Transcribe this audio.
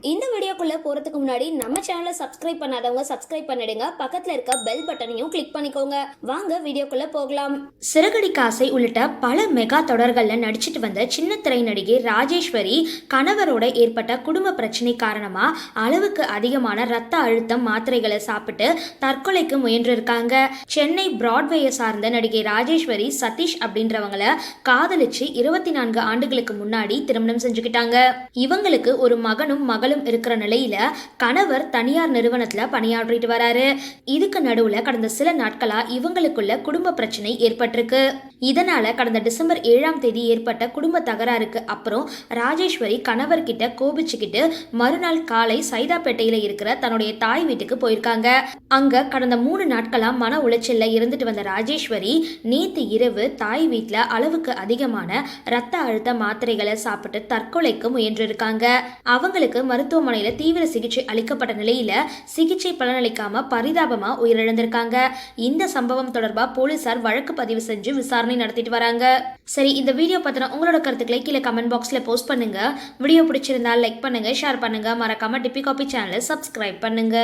இந்த வீடியோக்குள்ளே போறதுக்கு முன்னாடி நம்ம சேனலை சப்ஸ்கிரைப் பண்ணாதவங்க சப்ஸ்கிரைப் பண்ணிடுங்க. பக்கத்தில் இருக்க பெல் பட்டனையும் கிளிக் பண்ணிக்கோங்க. வாங்க வீடியோக்குள்ளே போகலாம். சிறகடி காசை உள்ளிட்ட பல மெகா தொடர்களில் நடிச்சிட்டு வந்த சின்ன திரை நடிகை ராஜேஸ்வரி கணவரோட ஏற்பட்ட குடும்ப பிரச்சனை காரணமாக அளவுக்கு அதிகமான ரத்த அழுத்தம் மாத்திரைகளை சாப்பிட்டு தற்கொலைக்கு முயன்றிருக்காங்க. சென்னை பிராட்வேயை சார்ந்த நடிகை ராஜேஸ்வரி சதீஷ் அப்படின்றவங்கள காதலிச்சு இருபத்தி நான்கு ஆண்டுகளுக்கு முன்னாடி திருமணம் செஞ்சுக்கிட்டாங்க. இவங்களுக்கு ஒரு மகனும் மகளும் இருக்கிற நிலையில கணவர் தனியார் நிறுவனத்துல பணியாற்றிட்டு வராரு. இதுக்கு நடுவுல கடந்த சில நாட்களா இவங்களுக்குள்ள குடும்ப பிரச்சனை ஏற்பட்டிருக்கு. இதனால கடந்த டிசம்பர் ஏழாம் தேதி ஏற்பட்ட குடும்ப தகராறுக்கு அப்புறம் ராஜேஸ்வரி கணவர்கிட்ட கோபிச்சுக்கிட்டு மறுநாள் காலை சைதாப்பேட்டையில இருக்கிற தன்னுடைய தாய் வீட்டுக்கு போயிருக்காங்க. அங்க கடந்த மூணு நாட்களா மன உளைச்சல்ல இருந்துட்டு வந்த ராஜேஸ்வரி நேத்து இரவு தாய் வீட்டில் அளவுக்கு அதிகமான ரத்த அழுத்த மாத்திரைகளை சாப்பிட்டு தற்கொலைக்கு முயன்றிருக்காங்க. அவங்களுக்கு மருத்துவமனையில தீவிர சிகிச்சை அளிக்கப்பட்ட நிலையில சிகிச்சை பலனளிக்காம பரிதாபமா உயிரிழந்திருக்காங்க. இந்த சம்பவம் தொடர்பா போலீசார் வழக்கு பதிவு செஞ்சு விசாரணை நடத்திட்டு வராங்க. சரி இந்த வீடியோ பத்தின உங்களோட கருத்துக்களை கீழே கமெண்ட் பாக்ஸ்ல போஸ்ட் பண்ணுங்க. வீடியோ பிடிச்சிருந்தா லைக் பண்ணுங்க ஷேர் பண்ணுங்க. மறக்காம டிபி காபி சேனலை சப்ஸ்கிரைப் பண்ணுங்க.